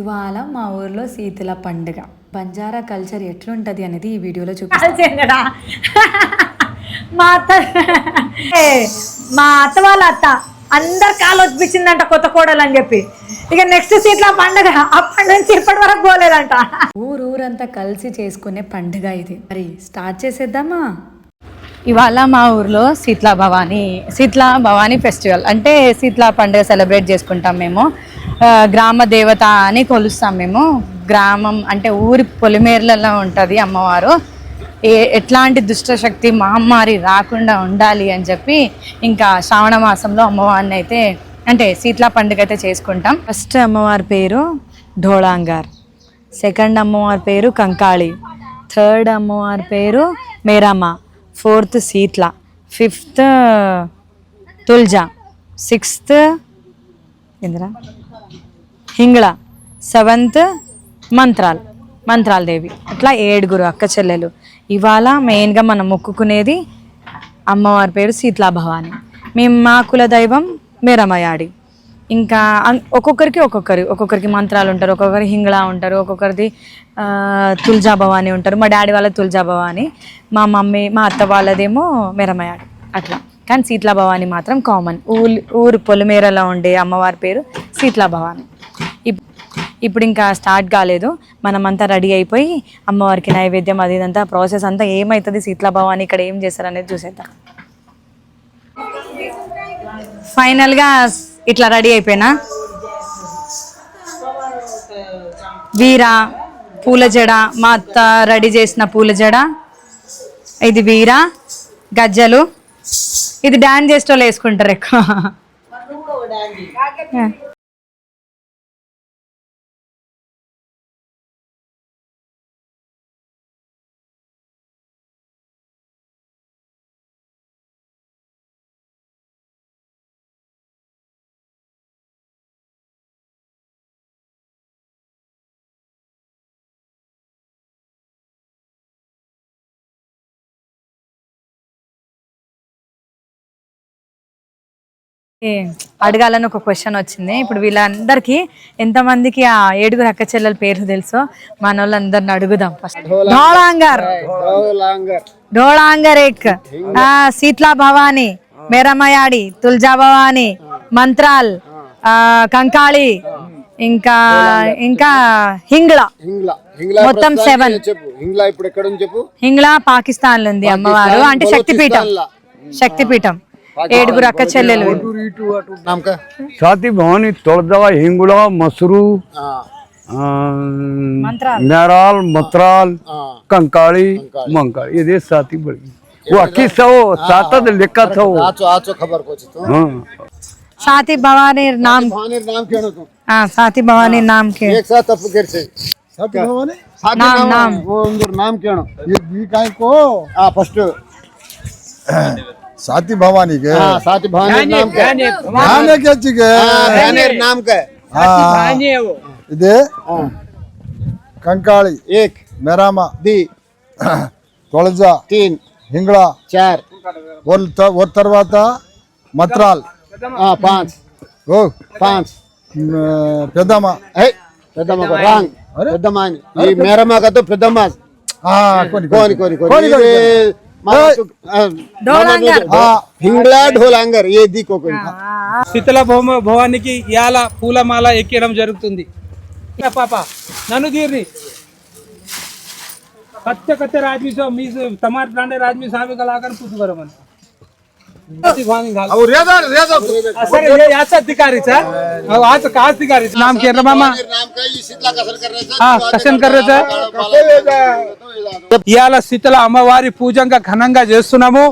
ఇవాళ మా ఊర్లో శీతల పండుగ. బంజారా కల్చర్ ఎట్లుంటది అనేది ఈ వీడియోలో కాల్చేంగడా మా అత్త మా అత్త వాళ్ళ అత్త అందరు కాలు వచ్చిపించిందంట కొత్త కోడలు అని చెప్పి. ఇక నెక్స్ట్ సీట్ల పండగ అప్పటి నుంచి ఇప్పటి వరకు పోలేదంట. ఊరూరంతా కలిసి చేసుకునే పండుగ ఇది. మరి స్టార్ట్ చేసేద్దామా? ఇవాళ మా ఊర్లో శీతలా భవానీ శీతలా భవానీ ఫెస్టివల్ అంటే శీతలా పండుగ సెలబ్రేట్ చేసుకుంటాం మేము. గ్రామ దేవత అని కొలుస్తాం మేము. గ్రామం అంటే ఊరి పొలిమేర్లలో ఉంటుంది అమ్మవారు. ఏ ఎట్లాంటి దుష్టశక్తి మహమ్మారి రాకుండా ఉండాలి అని చెప్పి ఇంకా శ్రావణ మాసంలో అమ్మవారిని అయితే అంటే శీతలా పండుగ అయితే చేసుకుంటాం. ఫస్ట్ అమ్మవారి పేరు ఢోళాంగార్. సెకండ్ అమ్మవారి పేరు కంకాళి. థర్డ్ అమ్మవారి పేరు Meramma. Fourth Seetla fifth Tulja. Sixth Indira? Hingala seventh మంత్రాలు మంత్రాల దేవి. అట్లా ఏడుగురు అక్క చెల్లెలు. ఇవాళ మెయిన్గా మనం మొక్కుకునేది అమ్మవారి పేరు శీతలాభవాని మేము మా కుల దైవం మేరమయాడి. ఇంకా ఒక్కొక్కరికి ఒక్కొక్కరు ఒక్కొక్కరికి మంత్రాలు ఉంటారు ఒక్కొక్కరి హింగళ ఉంటారు ఒక్కొక్కరిది ఆ, తుల్జా భవాని ఉంటారు. మా డాడీ వాళ్ళ తుల్జా భవాని మా మమ్మీ మా అత్త వాళ్ళదేమో మేరమయాడి. అట్లా. కానీ శీతలా భవాని మాత్రం కామన్. ఊరు ఊరు పొలిమేరలో ఉండే అమ్మవారి పేరు శీతలా భవాని. ఇప్పుడు ఇంకా స్టార్ట్ కాలేదు. మనమంతా రెడీ అయిపోయి అమ్మవారికి నైవేద్యం అది ఇదంతా ప్రాసెస్ అంతా ఏమవుతుంది శీతలా భవాని ఇక్కడ ఏం చేస్తారు అనేది చూసేద్దాం. ఫైనల్గా ఇట్లా రెడీ అయిపోయినా? వీర పూల జడ మా అత్త రెడీ చేసిన పూల జడ. ఇది వీర గజ్జలు. ఇది డాన్స్ చేసేటోళ్ళు వేసుకుంటారు ఎక్కువ. అడగాలని ఒక క్వశ్చన్ వచ్చింది. ఇప్పుడు వీళ్ళందరికీ ఎంతమందికి ఆ ఏడుగురు అక్క చెల్లెల పేరు తెలుసో మన వాళ్ళందరిని అడుగుదాం ఫస్ట్ ఢోళాంగర్ ఢోళాంగర్ ఎక్ ఆ, శీతలా భవాని మేరమయాడి తుల్జా భవాని మంత్రాల్ ఆ, కంకాళి ఇంకా ఇంకా హింగ్లా. మొత్తం సెవెన్ హింగ్లా ఇప్పుడు ఎక్కడ ఉంది చెప్పు. హింగ్లా పాకిస్తాన్లో ఉంది అమ్మవారు. అంటే శక్తిపీఠం. శక్తిపీఠం. ఏడుగురు అక్క చెల్లెలు नाम का साथी भवानी तोड़दवा हिंगुड़ा मसरू हाँ मेराल मत्राल हाँ कंकाली मंकाली ये देश साथी बड़ी वो अक्की सौ सातद लिखा था वो आचो आचो खबर पहुंची तो हाँ సాతి భవానీ నామ్ भवानी नाम क्या ना तू ఆ, సాతి భవానీ నామ్ కే एक साथ तप कर से साथी भवानी साथी नाम, नाम नाम। वो अंदर नाम क्या ना ये दी काय को हाँ फर्स्ट साथी भवानी के हाँ। साथी भवानी नाम का ध्यान के ची के नाम के साथी वो। इधे। कंकाली। एक। मेरामा। दी। तोलजा। तीन। हिंगला। चार। और तरवाता। मत्राल। हाँ पाँच। ओ। पाँच। పెద్దమ్మ పెద్దమ్మ రాంగ్ పెద్దమ్మ ఈ మేరమ్మ కదా పెద్దమ్మ కోని कोनी कोनी कोनी। హింగ్లా ఢోలాంగర్ ఏది శీతల భవానికి ఇవాళ పూలమాల ఎక్కడం జరుగుతుంది. పాప నన్ను తీరి కచ్చ కచ్చ రాజ్మీ మీ తమ ప్లాంటే రాజ్మీ సామె కళాకారు పూసుకరమని नाम केर मामा కష్టం కర్రేసా ఇవాళ శీతల అమ్మవారి పూజంగా ఘనంగా చేస్తున్నాము.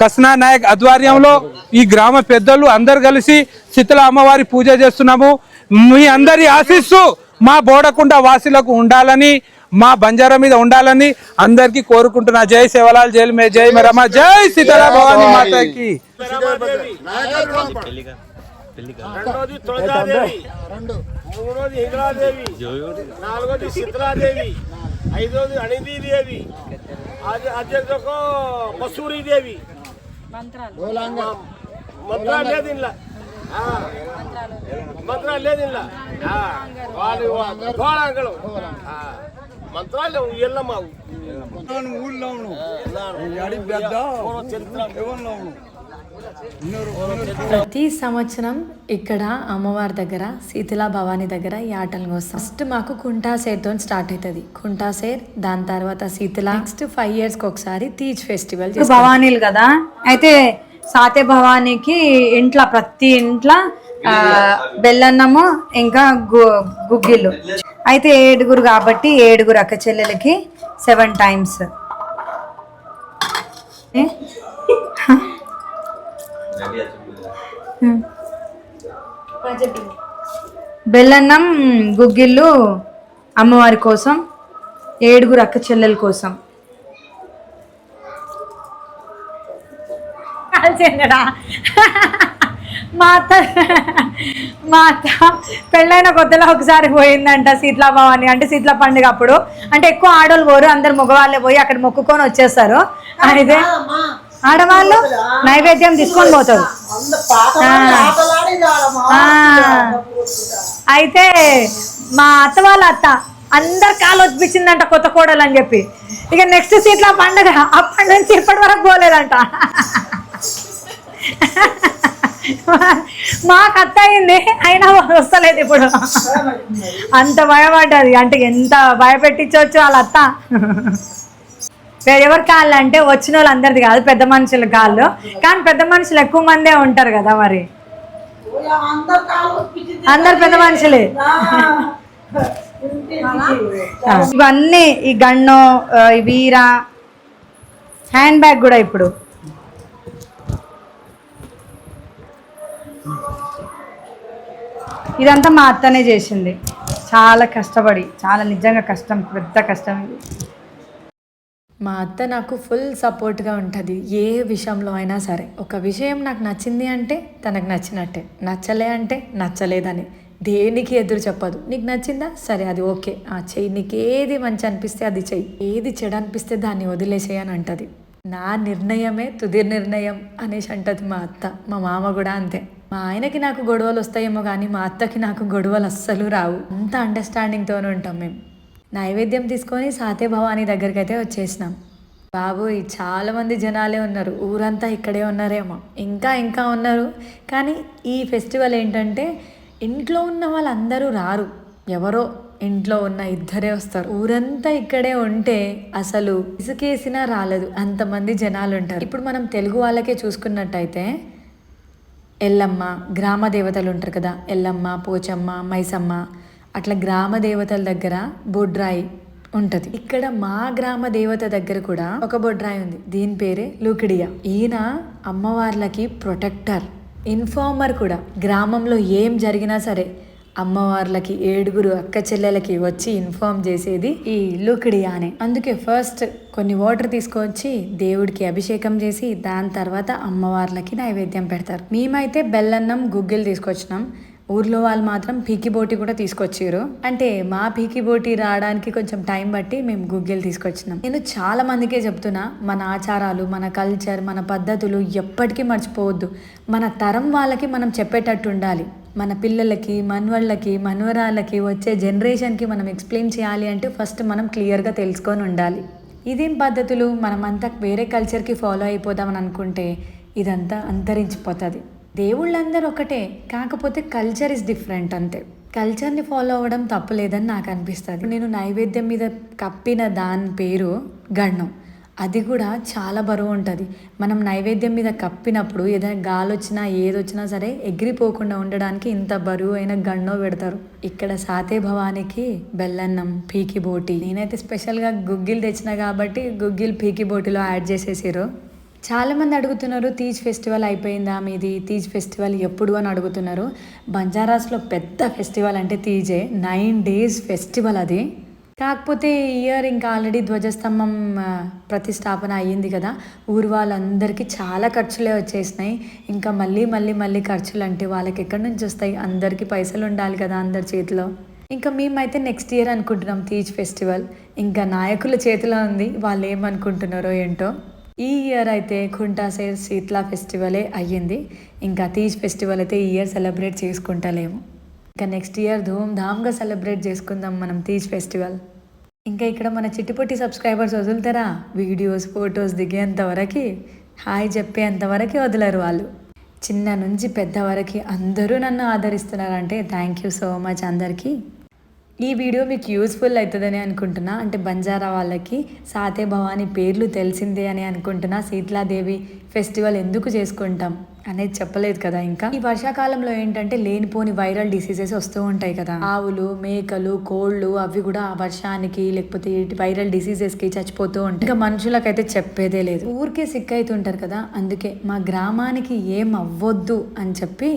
కృష్ణా నాయక్ ఆధ్వర్యంలో ఈ గ్రామ పెద్దలు అందరు కలిసి శీతల అమ్మవారి పూజ చేస్తున్నాము. మీ అందరి ఆశీస్సు మా బోడకుండ వాసులకు ఉండాలని మా బంజారా మీద ఉండాలని అందరికి కోరుకుంటున్నా. జై సేవలాల్ జై మే జై మరమ్మ జై సీతారా భవానీ మాతకి. రెండోది తులజాదేవి. మూడోది హింగళాదేవి నాలుగోది శీతలాదేవి ఐదోది అణిదీదేవి మసూరి దేవి మంత్రాలు. లేదు ఇంట్లో మంత్రాలు లేదు ఇలా వాళ్ళు మంత్రాలు ఊళ్ళో ప్రతి సంవత్సరం ఇక్కడ అమ్మవారి దగ్గర శీతలా భవానీ దగ్గర ఈ ఆటలు కోస్తాం ఫస్ట్ మాకు కుంటాసేర్తో స్టార్ట్ అవుతుంది కుంటాసేర్ దాని తర్వాత శీతల. నెక్స్ట్ ఫైవ్ ఇయర్స్కి ఒకసారి తీజ్ ఫెస్టివల్ భవానీలు కదా? అయితే సాతే భవానీకి ఇంట్లో ప్రతి ఇంట్లో బెల్లన్నము ఇంకా గు- గుగ్గిళ్ళు. అయితే ఏడుగురు కాబట్టి ఏడుగురు అక్క చెల్లెలకి సెవెన్ టైమ్స్. బెల్లన్నం గుగ్గిళ్ళు అమ్మవారి కోసం ఏడుగురు అక్క చెల్లెల కోసం. కాల్చేయండిరా. మా అత్త మా అత్త పెళ్ళైన కొత్తలో ఒకసారి పోయిందంట శీతలా భవాని అంటే శీతల పండుగ అప్పుడు అంటే ఎక్కువ ఆడవాళ్ళు పోరు అందరు మగవాళ్ళే పోయి అక్కడ మొక్కుకొని వచ్చేస్తారు. అయితే ఆడవాళ్ళు నైవేద్యం తీసుకొని పోతారు. అయితే మా అత్త వాళ్ళ అత్త అందరు కాలు వచ్చిపించిందంట కొత్త కోడలు అని చెప్పి. ఇక నెక్స్ట్ సీట్ల పండగ అప్పటి నుంచి ఇప్పటి వరకు పోలేదంట. మాకు అత్త అయింది అయినా వస్తలేదు ఇప్పుడు. అంత భయపడ్డది. అంటే ఎంత భయపెట్టించవచ్చు వాళ్ళ అత్త? ఎవరి కాళ్ళు అంటే వచ్చిన వాళ్ళు అందరిది కాదు పెద్ద మనుషుల కాళ్ళు. కానీ పెద్ద మనుషులు ఎక్కువ మందే ఉంటారు కదా మరి. అందరు పెద్ద మనుషులే. ఇవన్నీ ఈ గన్ను వీరా ఈ వీర హ్యాండ్ బ్యాగ్ కూడా ఇప్పుడు. ఇదంతా మా అత్తనే చేసింది. చాలా కష్టపడి చాలా నిజంగా కష్టం పెద్ద కష్టం ఇది. మా అత్త నాకు ఫుల్ సపోర్ట్గా ఉంటుంది ఏ విషయంలో అయినా సరే. ఒక విషయం నాకు నచ్చింది అంటే తనకు నచ్చినట్టే. నచ్చలే అంటే నచ్చలేదని. దేనికి ఎదురు చెప్పదు. నీకు నచ్చిందా? సరే అది ఓకే. ఆ చెయ్యి నీకు ఏది మంచి అనిపిస్తే అది చెయ్యి. ఏది చెడు అనిపిస్తే దాన్ని వదిలేసేయి అని అంటది. నా నిర్ణయమే తుది నిర్ణయం అనేసి అంటది మా అత్త. మా మామ కూడా అంతే. మా ఆయనకి నాకు గొడవలు వస్తాయేమో కానీ మా అత్తకి నాకు గొడవలు అస్సలు రావు. అంత అండర్స్టాండింగ్తోనే ఉంటాం మేము నైవేద్యం తీసుకొని సాతే భవానీ దగ్గరికి అయితే వచ్చేసినాం. బాబోయ్ చాలామంది జనాలే ఉన్నారు. ఊరంతా ఇక్కడే ఉన్నారేమో. ఇంకా ఇంకా ఉన్నారు. కానీ ఈ ఫెస్టివల్ ఏంటంటే ఇంట్లో ఉన్న వాళ్ళందరూ రారు. ఎవరో ఇంట్లో ఉన్న ఇద్దరే వస్తారు. ఊరంతా ఇక్కడే ఉంటే అసలు ఇసుకేసినా రాలేదు. అంతమంది జనాలు ఉంటారు ఇప్పుడు మనం తెలుగు వాళ్ళకే చూసుకున్నట్టయితే ఎల్లమ్మ గ్రామ దేవతలు ఉంటారు కదా ఎల్లమ్మ పోచమ్మ మైసమ్మ అట్లా గ్రామ దేవతల దగ్గర బొడ్రాయి ఉంటది. ఇక్కడ మా గ్రామ దేవత దగ్గర కూడా ఒక బొడ్రాయి ఉంది. దీని పేరే లూకిడియా. ఈయన అమ్మవార్లకి ప్రొటెక్టర్ ఇన్ఫార్మర్ కూడా. గ్రామంలో ఏం జరిగినా సరే అమ్మవార్లకి ఏడుగురు అక్క చెల్లెలకి వచ్చి ఇన్ఫార్మ్ చేసేది ఈ లూకిడియానే. అందుకే ఫస్ట్ కొన్ని వాటర్ తీసుకొచ్చి దేవుడికి అభిషేకం చేసి దాని తర్వాత అమ్మవార్లకి నైవేద్యం పెడతారు. మేమైతే బెల్లన్నం గుగ్గిలు తీసుకొచ్చినాం. ఊర్లో వాళ్ళు మాత్రం పీకి బోటి కూడా తీసుకొచ్చారు అంటే మా పీకి బోటి రావడానికి కొంచెం టైం బట్టి మేము గుగ్గిలు తీసుకొచ్చినాం. నేను చాలా మందికే చెప్తున్నా మన ఆచారాలు మన కల్చర్ మన పద్ధతులు ఎప్పటికీ మర్చిపోవద్దు. మన తరం వాళ్ళకి మనం చెప్పేటట్టు ఉండాలి. మన పిల్లలకి మనవళ్ళకి మనవరాళ్ళకి వచ్చే జనరేషన్కి మనం ఎక్స్ప్లెయిన్ చేయాలి అంటే ఫస్ట్ మనం క్లియర్గా తెలుసుకొని ఉండాలి. ఇదేం పద్ధతులు? మనమంతా వేరే కల్చర్కి ఫాలో అయిపోదామని అనుకుంటే ఇదంతా అంతరించిపోతుంది. దేవుళ్ళందరూ ఒకటే కాకపోతే కల్చర్ ఇస్ డిఫరెంట్ అంతే. కల్చర్ని ఫాలో అవ్వడం తప్పులేదని నాకు అనిపిస్తుంది. నేను నైవేద్యం మీద కప్పిన దాని పేరు గండం అది కూడా చాలా బరువు ఉంటుంది. మనం నైవేద్యం మీద కప్పినప్పుడు ఏదైనా గాలి వచ్చినా ఏది వచ్చినా సరే ఎగిరిపోకుండా ఉండడానికి ఇంత బరువు అయిన గన్నో పెడతారు. ఇక్కడ సాతే భవానికి బెల్లన్నం పీకి బోటి నేనైతే స్పెషల్గా గుగ్గిలు తెచ్చిన కాబట్టి గుగ్గిల్ పీకి బోటిలో యాడ్ చేసేసారు చాలా మంది అడుగుతున్నారు తీజ్ ఫెస్టివల్ అయిపోయిందా మీది? తీజ్ ఫెస్టివల్ ఎప్పుడు? అని అడుగుతున్నారు. బంజారాస్లో పెద్ద ఫెస్టివల్ అంటే తీజే. నైన్ డేస్ ఫెస్టివల్ అది. కాకపోతే ఈ ఇయర్ ఇంకా ఆల్రెడీ ధ్వజస్తంభం ప్రతిష్టాపన అయ్యింది కదా. ఊరు వాళ్ళందరికీ చాలా ఖర్చులే వచ్చేసినాయి. ఇంకా మళ్ళీ మళ్ళీ మళ్ళీ ఖర్చులు అంటే వాళ్ళకి ఎక్కడి నుంచి వస్తాయి? అందరికీ పైసలు ఉండాలి కదా అందరి చేతిలో. ఇంకా మేమైతే నెక్స్ట్ ఇయర్ అనుకుంటున్నాం తీజ్ ఫెస్టివల్. ఇంకా నాయకుల చేతిలో ఉంది. వాళ్ళు ఏమనుకుంటున్నారో ఏంటో. ఈ ఇయర్ అయితే కుంటాసేర్ శీత్లా ఫెస్టివలే అయ్యింది. ఇంకా తీజ్ ఫెస్టివల్ అయితే ఈ ఇయర్ సెలబ్రేట్ చేసుకుంటలేము. ఇంకా నెక్స్ట్ ఇయర్ ధూమ్ధామ్గా సెలబ్రేట్ చేసుకుందాం మనం తీజ్ ఫెస్టివల్. ఇంకా ఇక్కడ మన చిట్టుపొట్టి సబ్స్క్రైబర్స్ వదులుతారా? వీడియోస్ ఫొటోస్ దిగేంత వరకు హాయ్ చెప్పేంత వరకు వదలరు వాళ్ళు. చిన్న నుంచి పెద్ద వరకు అందరూ నన్ను ఆదరిస్తున్నారంటే థ్యాంక్ యూ సో మచ్ అందరికీ. ఈ వీడియో మీకు యూస్ఫుల్ అవుతుందని అనుకుంటున్నా. అంటే బంజారా వాళ్ళకి సాతే భవానీ పేర్లు తెలిసిందే అని అనుకుంటున్నా. శీతలాదేవి ఫెస్టివల్ ఎందుకు చేసుకుంటాం అనేది చెప్పలేదు కదా ఇంకా. ఈ వర్షాకాలంలో ఏంటంటే లేనిపోని వైరల్ డిసీజెస్ వస్తూ ఉంటాయి కదా. ఆవులు మేకలు కోళ్ళు అవి కూడా ఆ వర్షానికి లేకపోతే వైరల్ డిసీజెస్కి చచ్చిపోతూ ఉంటాయి. ఇంకా మనుషులకైతే చెప్పేదే లేదు. ఊరికే సిక్ అవుతుంటారు కదా. అందుకే మా గ్రామానికి ఏం అవ్వొద్దు అని చెప్పి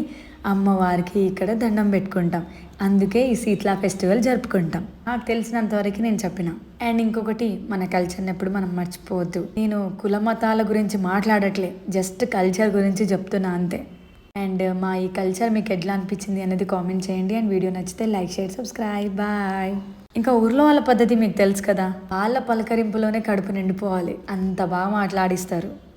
అమ్మవారికి ఇక్కడ దండం పెట్టుకుంటాం. అందుకే ఈ సీట్లా ఫెస్టివల్ జరుపుకుంటాం. నాకు తెలిసినంత వరకు నేను చెప్పిన. అండ్ ఇంకొకటి మన కల్చర్ని ఎప్పుడు మనం మర్చిపోవద్దు. నేను కుల మతాల గురించి మాట్లాడట్లే. జస్ట్ కల్చర్ గురించి చెప్తున్నా అంతే. అండ్ మా ఈ కల్చర్ మీకు ఎట్లా అనిపించింది అనేది కామెంట్ చేయండి. అండ్ వీడియో నచ్చితే లైక్ షేర్ సబ్స్క్రైబ్. బాయ్. ఇంకా ఊర్లో వాళ్ళ పద్ధతి మీకు తెలుసు కదా? వాళ్ళ పలకరింపులోనే కడుపు నిండిపోవాలి. అంత బాగా మాట్లాడిస్తారు.